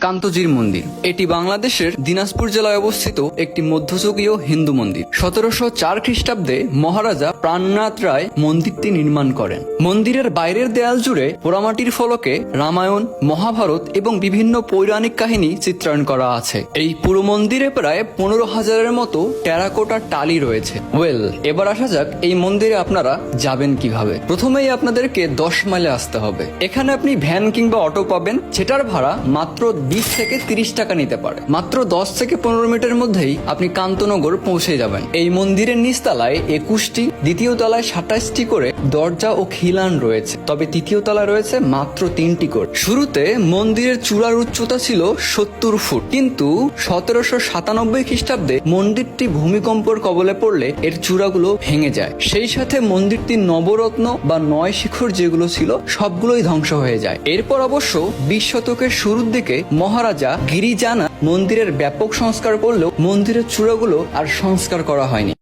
কান্তজির মন্দির। এটি বাংলাদেশের দিনাজপুর জেলায় অবস্থিত একটি মধ্যযুগীয় হিন্দু মন্দির। সতেরোশো চার খ্রিস্টাব্দে মহারাজা প্রাণনাথ রায় মন্দিরটি নির্মাণ করেন। মন্দিরের বাইরের দেয়াল জুড়ে পোড়ামাটির ফলকে রামায়ণ, মহাভারত এবং বিভিন্ন পৌরাণিক কাহিনী চিত্রায়ন করা আছে। এই পুরো মন্দিরে প্রায় পনেরো হাজারের মতো টেরাকোটা টালি রয়েছে। ওয়েল, এবার আসা যাক এই মন্দিরে আপনারা যাবেন কীভাবে। প্রথমেই আপনাদেরকে দশ মাইলে আসতে হবে। এখানে আপনি ভ্যান কিংবা অটো পাবেন। সেটার ভাড়া মাত্র বিশ থেকে তিরিশ টাকা নিতে পারে। মাত্র দশ থেকে পনেরো মিনিটের মধ্যেই আপনি কান্তনগর পৌঁছে যাবেন। এই মন্দিরের নিচতলায় একুশটি, দ্বিতীয় তলায় সাতাশটি করে দরজা ও খিলান রয়েছে। তবে তৃতীয় তলায় রয়েছে মাত্র তিনটি করে শুরুতে মন্দিরের চূড়ার উচ্চতা ছিল সত্তর ফুট। কিন্তু সতেরোশো সাতানব্বই খ্রিস্টাব্দে মন্দিরটি ভূমিকম্পর কবলে পড়লে এর চূড়াগুলো ভেঙে যায়। সেই সাথে মন্দিরটি নবরত্ন বা নয় শিখর যেগুলো ছিল, সবগুলোই ধ্বংস হয়ে যায়। এরপর অবশ্য বিশ শতকের শুরুর দিকে মহারাজা গিরিজানা মন্দিরের ব্যাপক সংস্কার করলেও মন্দিরের চূড়াগুলো আর সংস্কার করা হয়নি।